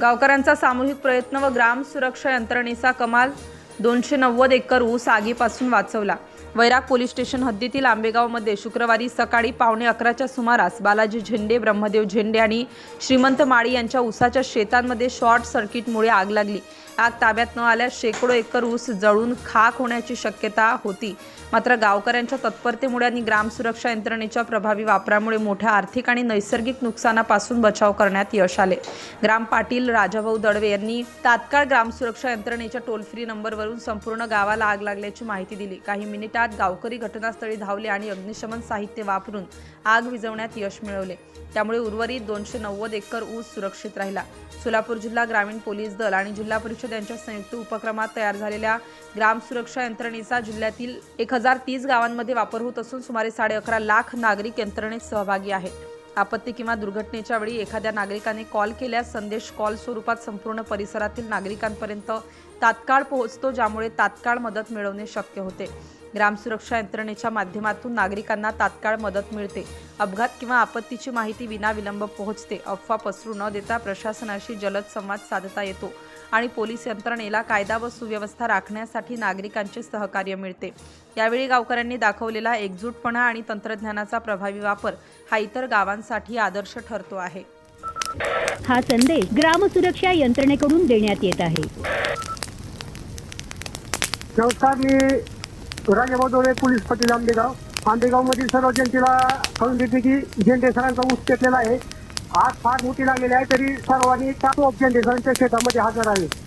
गावकऱ्यांचा सामूहिक प्रयत्न व ग्राम सुरक्षा यंत्रणेचा कमाल दोनशे नव्वद एकर ऊस आगीपासून वाचवला. वैराग पोलीस स्टेशन हद्दीतील आंबेगावमध्ये शुक्रवारी सकाळी पावणे अकराच्या सुमारास बालाजी झेंडे ब्रह्मदेव झेंडे आणि श्रीमंत माळी यांच्या ऊसाच्या शेतांमध्ये शॉर्ट सर्किटमुळे आग लागली. आग ताब्यात न आल्यास शेकडो एकर ऊस जळून खाक होण्याची शक्यता होती. मात्र गावकऱ्यांच्या तत्परतेमुळे आणि ग्राम सुरक्षा यंत्रणेच्या प्रभावी वापरामुळे मोठ्या आर्थिक आणि नैसर्गिक नुकसानापासून बचाव करण्यात यश आले. ग्राम पाटील राजाभाऊ दडवे यांनी तात्काळ ग्राम सुरक्षा यंत्रणेच्या टोल फ्री नंबरवरून संपूर्ण गावाला आग लागल्याची माहिती दिली. काही मिनिटात गावकरी घटनास्थळी धावले आणि अग्निशमन साहित्य वापरून आग विझवण्यात यश मिळवले. त्यामुळे उर्वरित दोनशे नव्वद एकर ऊस सुरक्षित राहिला. सोलापूर जिल्हा ग्रामीण पोलीस दल आणि जिल्हा परिषद यांच्या संयुक्त उपक्रमात तयार झालेल्या ग्राम सुरक्षा यंत्रणेचा जिल्ह्यातील एक हजार तीस गावांमध्ये वापर होत असून सुमारे साडे अकरा लाख नागरिक यंत्रणेत सहभागी आहेत. आपत्ती किंवा दुर्घटनेच्या वेळी एखाद्या नागरिकाने कॉल केल्यास संदेश कॉल स्वरूपात संपूर्ण परिसरातील नागरिकांपर्यंत तात्काळ पोहोचतो ज्यामुळे तात्काळ मदत मिळवणे शक्य होते. ग्राम सुरक्षा यंत्रणेच्या माध्यमातून नागरिकांना तात्काळ मदत मिळते. अपघात किंवा आपत्तीची माहिती विनाविलंब पोहोचते. अफवा पसरू न देता प्रशासनाशी जलद संवाद साधता येतो आणि पोलीस यंत्रणेला कायदा व सुव्यवस्था राखण्यासाठी नागरिकांचे सहकार्य मिळते. यावेळी गावकऱ्यांनी दाखवलेला एकजूटपणा आणि तंत्रज्ञानाचा प्रभावी वापर हा इतर गावांसाठी आदर्श ठरतो आहे. हा संदेश ग्रामसुरक्षा यंत्रणेकडून देण्यात येत आहे. राजाभाऊ डोळे पोलीस पाटील आंबेगाव आंबेगावमधील सर्व जनतेला कळून देते की झेंडे सरांचा ऊस पेटलेला आहे. आज फार मोठी लागलेली आहे तरी सर्वांनी टाकू झेंडे सरांच्या शेतामध्ये हजर आहे.